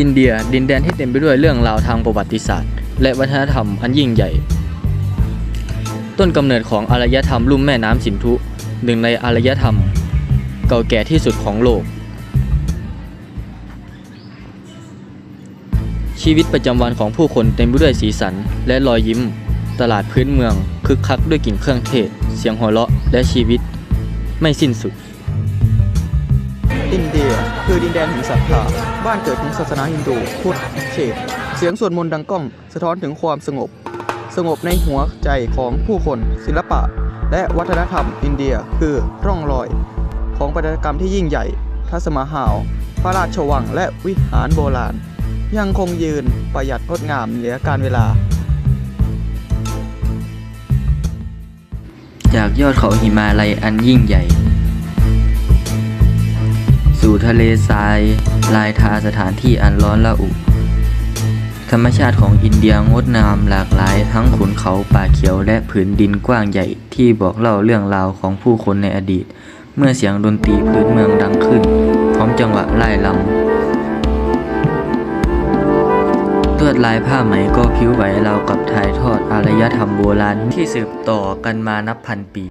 อินเดียดินแดนที่เต็มไปด้วยเรื่องราวทางประวัติศาสตร์ และวัฒนธรรมอันยิ่งใหญ่ ต้นกำเนิดของอารยธรรมลุ่มแม่น้ำสินธุหนึ่งในอารยธรรม เก่าแก่ที่สุดของโลก ชีวิตประจำวันของผู้คนเต็มไปด้วยสีสันและรอยยิ้ม ตลาดพื้นเมืองคึกคักด้วยกลิ่นเครื่องเทศ เสียงหัวเราะและชีวิต ไม่สิ้นสุด อินเดีย คือดินแดนแห่งศรัทธาบ้านเกิดของศาสนาฮินดูพุทธเชกเสียงสวดมนต์ดังก้อง สะท้อนถึงความสงบ สงบในหัวใจของผู้คนศิลปะ และวัฒนธรรมอินเดียคือร่องรอย ของประติกรรมที่ยิ่งใหญ่ ทัศมาฮาลพระราชวังและวิหารโบราณ ยังคงยืนประหยัดงดงามเหนือการเวลา จากยอดเขาหิมาลัยอันยิ่งใหญ่ สู่ทะเลทราย ลายทาสถานที่อันร้อนระอุ ธรรมชาติของอินเดียงดงามหลากหลาย ทั้งขุนเขาป่าเขียวและผืนดินกว้างใหญ่ที่บอกเล่าเรื่องราวของผู้คนในอดีต เมื่อเสียงดนตรีพื้นเมืองดังขึ้น พร้อมจังหวะไล่ลำลวดลายผ้าไหมก็ผิวไหวราวกับถ่ายทอดอารยธรรมโบราณที่สืบต่อกันมานับพันปี